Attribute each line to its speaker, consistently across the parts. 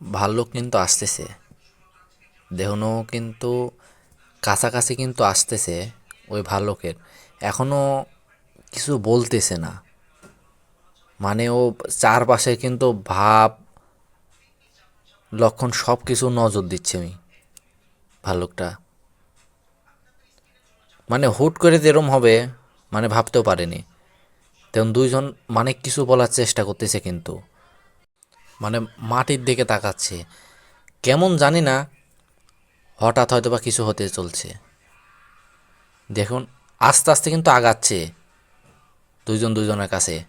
Speaker 1: ভাল্লুক কিন্তু আসতেছে। দেখুনও কিন্তু কাছাকাছি কিন্তু আসতেছে ওই ভাল্লুকের এখনও কিছু বলতেছে না। মানে ও চারপাশে কিন্তু ভাব, লক্ষণ সব কিছু নজর দিচ্ছে আমি ভাল্লুকটা মানে হুট করে যেরম হবে মানে ভাবতেও পারেনি। তেমন দুইজন মানে কিছু বলার চেষ্টা করতেছে কিন্তু। মানে মাটির দিকে তাকাচ্ছে। কেমন জানি না হঠাৎ হয়তো বা কিছু হতে চলছে। দেখুন, আস্তে আস্তে কিন্তু আগাচ্ছে দুইজন দুইজনের কাছে।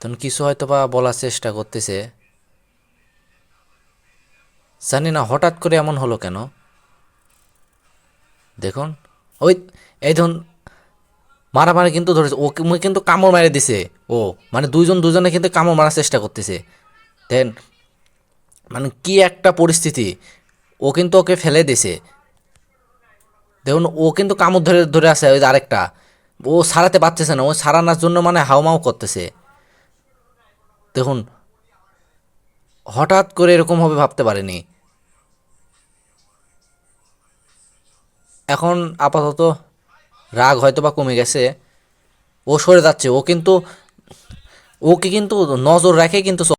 Speaker 1: তখন কিছু হয়তো বা বলার চেষ্টা করতেছে। জানি না হঠাৎ করে এমন হলো কেন। দেখুন, ওই, এই ধরুন মারামারি কিন্তু ধরেছে। ও কিন্তু কামড় মেরে দিছে। ও মানে দুইজন দুজনে কিন্তু কামড় মারার চেষ্টা করতেছে। দেন মানে কি একটা পরিস্থিতি। ও কিন্তু ওকে ফেলে দিছে। দেখুন, ও কিন্তু কামড় ধরে ধরে আছে ওই আরেকটা। ও সারাতে পারতেছে না। ও সারানোর জন্য মানে হাউমাউ করতেছে। দেখুন, হঠাৎ করে এরকম হবে ভাবতে পারেনি। এখন আপাতত রাগ হয়তো বা কমে গেছে। ও সরে যাচ্ছে। ও কিন্তু ওকে কিন্তু নজর রাখে কিন্তু